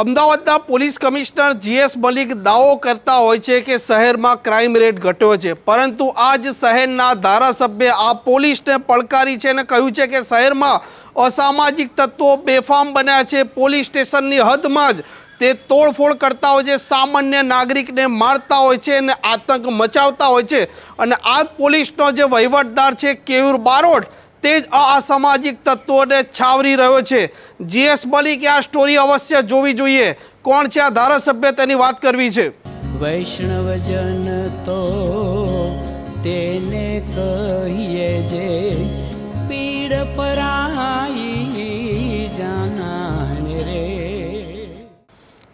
અમદાવાદના police commissioner GS Malik દાવો કરતા હોય છે કે શહેરમાં ક્રાઇમ રેટ ઘટ્યો છે. પરંતુ આજ શહેરના ધારાસભ્ય આ પોલીસને પડકારી છે અને કહ્યું છે કે શહેરમાં અસામાજિક તત્વો બેફામ બન્યા છે. પોલીસ સ્ટેશનની હદમાં જ તે તોડફોડ કરતા હોય છે, સામાન્ય નાગરિકને મારતા હોય છે અને આતંક મચાવતા હોય છે. અને આ પોલીસનો જે વહીવટદાર છે, કેયુર બારોટ તે જ આ અસામાજિક તત્વોને છાવરી રહ્યો છે. જીએસ મલિકે આ સ્ટોરી અવશ્ય જોવી જોઈએ. કોણ છે આ ધારાસભ્ય તેની વાત કરવી છે. વૈષ્ણવજન તો તેને કહીએ જે પીડ પરાઈ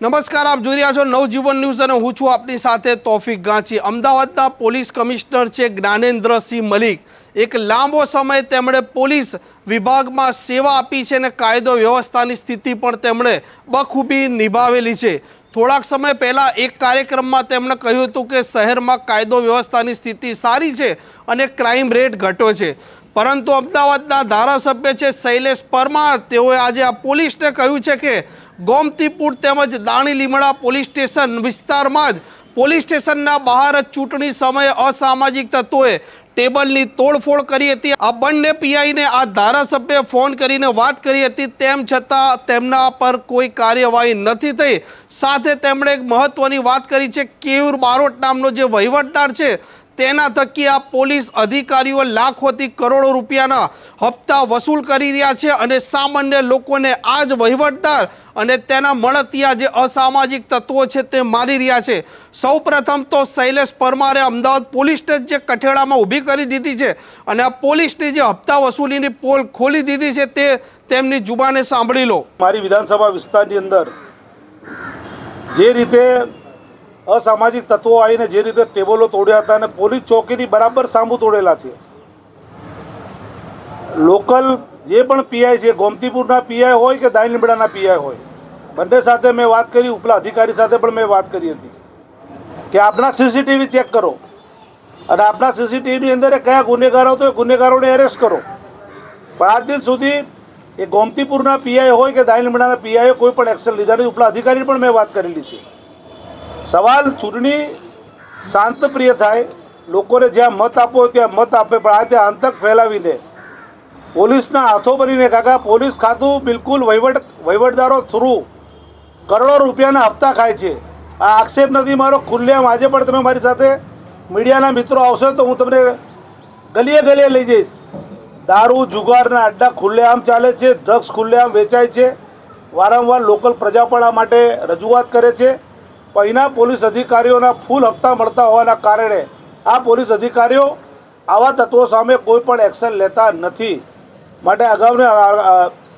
નમસ્કાર, આપ જોઈ રહ્યા છો નવજીવન ન્યૂઝ અને હું છું આપની સાથે તોફિક ગાંચી. અમદાવાદના પોલીસ કમિશનર છે જ્ઞાનેન્દ્રસિંહ મલિક. એક લાંબો સમય તેમણે પોલીસ વિભાગમાં સેવા આપી છે અને કાયદો વ્યવસ્થાની સ્થિતિ પણ તેમણે બખૂબી નિભાવેલી છે. થોડાક સમય પહેલાં એક કાર્યક્રમમાં તેમણે કહ્યું હતું કે શહેરમાં કાયદો વ્યવસ્થાની સ્થિતિ સારી છે અને ક્રાઇમ રેટ ઘટ્યો છે. પરંતુ અમદાવાદના ધારાસભ્ય છે શૈલેષ પરમાર, તેઓએ આજે આ પોલીસને કહ્યું છે કે ગોમતીપુર તેમજ દાણી લીમડા પોલીસ સ્ટેશન વિસ્તારમાં જ પોલીસ સ્ટેશનના બહાર જ ચૂંટણી સમયે અસામાજિક તત્વોએ ટેબલની તોડફોડ કરી હતી. આ બંને પીઆઈને આ ધારાસભ્ય ફોન કરીને વાત કરી હતી. તેમ છતાં તેમના પર કોઈ કાર્યવાહી નથી થઈ. સાથે તેમણે એક મહત્વની વાત કરી છે. કેયુર બારોટ નામનો જે વહીવટદાર છે તેના થકી આ પોલીસ અધિકારીઓ લાખોથી કરોડો રૂપિયાના હપ્તા વસૂલ કરી રહ્યા છે અને સામાન્ય લોકોને આ જ વહીવટદાર અને તેના મળતિયા જે અસામાજિક તત્વો છે તે મારી રહ્યા છે. સૌપ્રથમ તો શૈલેષ પરમારે અમદાવાદ પોલીસને જે કઠેડામાં ઊભી કરી દીધી છે અને આ પોલીસની જે હપ્તા વસૂલીની પોલ ખોલી દીધી છે તે તેમની જુબાને સાંભળી લો. મારી વિધાનસભા વિસ્તારની અંદર જે રીતે અસામાજિક તત્વો આવીને જે રીતે ટેબલો તોડ્યા હતા અને પોલીસ ચોકીની બરાબર સામુ તોડેલા છે. લોકલ જે પણ પીઆઈ છે, ગોમતીપુરના પીઆઈ હોય કે દાઈ લીમડાના પીઆઈ હોય, બંને સાથે મેં વાત કરી, ઉપલા અધિકારી સાથે પણ મેં વાત કરી હતી કે આપણા સીસીટીવી ચેક કરો. અને આપણા સીસીટીવીની અંદર કયા ગુનેગારો તો એ ગુનેગારોને એરેસ્ટ કરો. પણ આજ દિન સુધી એ ગોમતીપુરના પીઆઈ હોય કે દાઈ લીમડાના પીઆઈએ કોઈ પણ એક્શન લીધા નથી ઉપલા અધિકારી પણ મેં વાત કરેલી છે. સવાલ ચૂંટણી શાંતપ્રિય થાય, લોકોને જ્યાં મત આપવો ત્યાં મત આપે, પણ આ ત્યાં અંતક ફેલાવીને. પોલીસના હાથો ભરીને કાકા, પોલીસ ખાતું બિલકુલ વહીવટ, વહીવટદારો થ્રુ કરોડો રૂપિયાના હપ્તા ખાય છે. આ આક્ષેપ નથી, મારો ખુલ્લેમ આજે પણ તમે મારી સાથે મીડિયાના મિત્રો આવશો તો હું તમને ગલીએ ગલીએ લઈ જઈશ. દારૂ, જુગારના અડ્ડા ખુલ્લેઆમ ચાલે છે, ડ્રગ્સ ખુલ્લેઆમ વેચાય છે, વારંવાર લોકલ પ્રજા માટે રજૂઆત કરે છે. અહીંના પોલીસ અધિકારીઓના ફૂલ હપ્તા મળતા હોવાના કારણે આ પોલીસ અધિકારીઓ આવા તત્વો સામે કોઈ પણ એક્શન લેતા નથી. માટે અગાઉને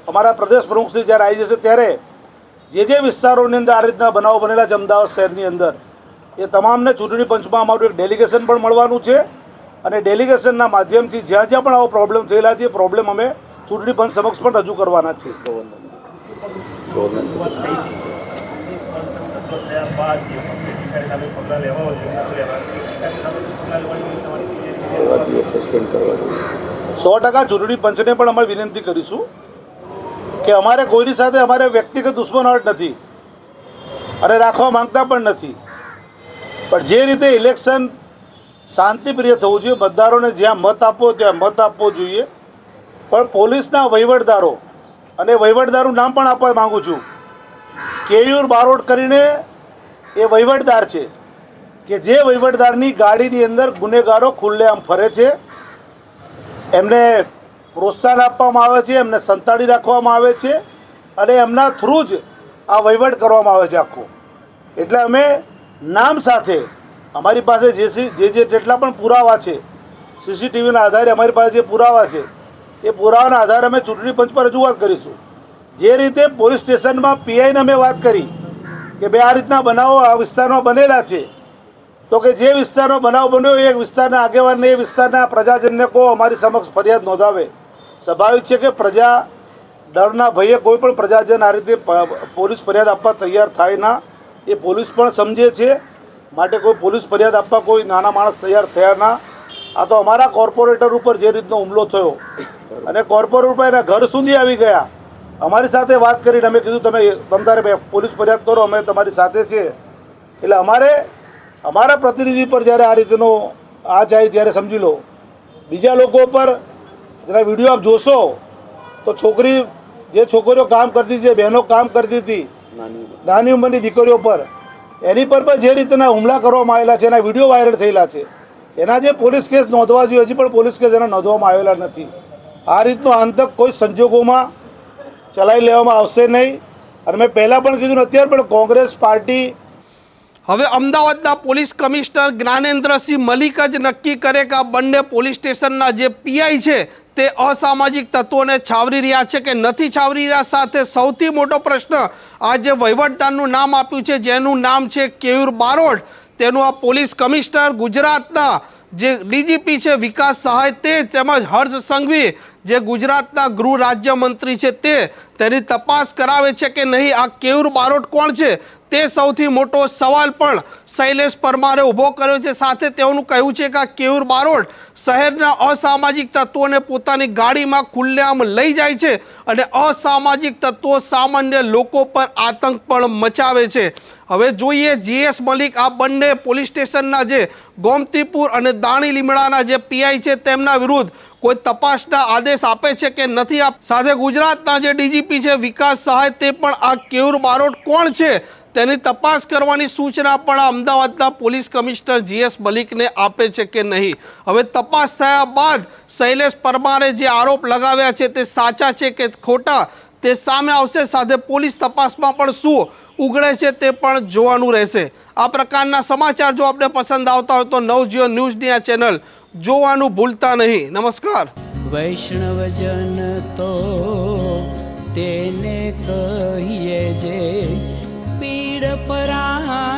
અમારા પ્રદેશ પ્રમુખશ્રી જ્યારે આવી જશે ત્યારે જે જે વિસ્તારોની અંદર આ રીતના બનાવો બનેલા છે અમદાવાદ શહેરની અંદર, એ તમામને ચૂંટણી પંચમાં અમારું એક ડેલિગેશન પણ મળવાનું છે. અને ડેલિગેશનના માધ્યમથી જ્યાં જ્યાં પણ આવો પ્રોબ્લેમ થયેલા છે પ્રોબ્લેમ અમે ચૂંટણી પંચ સમક્ષ પણ રજૂ કરવાના છીએ. સો ટકા ચૂંટણી પંચને પણ અમે વિનંતી કરીશું કે અમારે કોઈની સાથે અમારે વ્યક્તિગત દુશ્મનાવટ નથી. અને રાખવા માંગતા પણ નથી. પણ જે રીતે ઇલેક્શન શાંતિપ્રિય થવું જોઈએ મતદારોને જ્યાં મત આપવો ત્યાં મત આપવો જોઈએ. પણ પોલીસના વહીવટદારો અને વહીવટદારનું નામ પણ આપવા માગું છું. કેયુર બારોટ કરીને એ વહીવટદાર છે કે જે વહીવટદારની ગાડીની અંદર ગુનેગારો ખુલ્લેઆમ ફરે છે. એમને પ્રોત્સાહન આપવામાં આવે છે, એમને સંતાડી રાખવામાં આવે છે અને એમના થ્રુ જ આ વહીવટ કરવામાં આવે છે આખો. એટલે અમે નામ સાથે અમારી પાસે જે જે જે જેટલા પણ પુરાવા છે, સીસીટીવીના આધારે અમારી પાસે જે પુરાવા છે, એ પુરાવાના આધારે અમે ચૂંટણી પંચ પર રજૂઆત કરીશું. જે રીતે પોલીસ સ્ટેશનમાં પીઆઈને અમે વાત કરી કે બે આ રીતના બનાવો, આ વિસ્તારમાં બનેલા છે. તો કે જે વિસ્તારનો બનાવ બન્યો એ વિસ્તારના આગેવાનને, એ વિસ્તારના પ્રજાજનને કહો, અમારી સમક્ષ ફરિયાદ નોંધાવે. સ્વાભાવિક છે કે પ્રજા ડરના ભયે કોઈ પણ પ્રજાજન આ રીતે પોલીસ ફરિયાદ આપવા તૈયાર થાય ના. એ પોલીસ પણ સમજે છે. માટે કોઈ પોલીસ ફરિયાદ આપવા કોઈ નાના માણસ તૈયાર થયા ના. આ તો અમારા કોર્પોરેટર ઉપર જે રીતનો હુમલો થયો. અને કોર્પોરેટર એના ઘર સુધી આવી ગયા. અમારી સાથે વાત કરીને અમે કીધું તમે તમતારે બે પોલીસ ફરિયાદ કરો અમે તમારી સાથે છે એટલે અમારે અમારા પ્રતિનિધિ પર જ્યારે આ રીતનો આ જાય ત્યારે સમજી લો બીજા લોકો પર જરા વીડિયો આપ જોશો તો છોકરી જે છોકરીઓ કામ કરતી છે બહેનો કામ કરતી હતી નાની ઉંમરની દીકરીઓ પર એની પર પણ જે રીતના હુમલા કરવામાં આવેલા છે એના વીડિયો વાયરલ થયેલા છે એના જે પોલીસ કેસ નોંધવા જોઈએ હજી પણ પોલીસ કેસ એના નોંધવામાં આવેલા નથી. આ રીતનો આંતક કોઈ સંજોગોમાં ચલાવી લેવામાં આવશે નહીં. અને મેં પહેલાં પણ કીધું અત્યારે પણ કોંગ્રેસ પાર્ટી હવે અમદાવાદના પોલીસ કમિશનર જ્ઞાનેન્દ્રસિંહ મલિક જ નક્કી કરે કે આ બંને પોલીસ સ્ટેશનના જે પીઆઈ છે, તે અસામાજિક તત્વોને છાવરી રહ્યા છે કે નથી છાવરી રહ્યા? સાથે સૌથી મોટો પ્રશ્ન, આ જે વહીવટદારનું નામ આપ્યું છે, જેનું નામ છે કેયુર બારોટ, તેનું આ પોલીસ કમિશનર ગુજરાતના જે ડીજીપી છે વિકાસ સહાય, તે તેમજ હર્ષ સંઘવી જે ગુજરાતના ગૃહ રાજ્યમંત્રી છે તે તેની તપાસ કરાવે છે કે નહીં, આ કેયુર બારોટ કોણ છે? તે સૌથી મોટો સવાલ પણ શૈલેષ પરમારે ઊભો કર્યો છે. સાથે તેઓનું કહેવું છે કે આ કેયુર બારોટ શહેરના અસામાજિક તત્વોને પોતાની ગાડીમાં ખુલ્લેઆમ લઈ જાય છે અને અસામાજિક તત્વો સામાન્ય લોકો પર આતંક પણ મચાવે છે. હવે જોઈએ જીએસ મલિક, આ બંને પોલીસ સ્ટેશનના જે ગોમતીપુર અને દાણી લીમડાના જે પીઆઈ છે તેમના વિરુદ્ધ કોઈ તપાસના આદેશ આપે છે કે નથી આપ? સાથે ગુજરાતના જે ડીજીપી છે, વિકાસ સહાય, તે પણ આ કેયુર બારોટ કોણ છે? તેની તપાસ કરવાની સૂચના પણ અમદાવાદના પોલીસ કમિશનર જીએસ મલિકને આપે છે કે નહીં. હવે તપાસ થયા બાદ શૈલેષ પરમારે જે આરોપ લગાવ્યા છે, તે સાચા છે કે ખોટા? તે સામે આવશે. સાથે પોલીસ તપાસમાં પણ શું ઉગડે છે તે પણ જોવાનું રહેશે. આ પ્રકારના સમાચાર જો આપને પસંદ આવતા હોય તો નવજીઓ ન્યૂઝની આ ચેનલ જોવાનું ભૂલતા નહીં. નમસ્કાર. વૈષ્ણવજન તો તેને કહીએ જે પીડ પરાઈ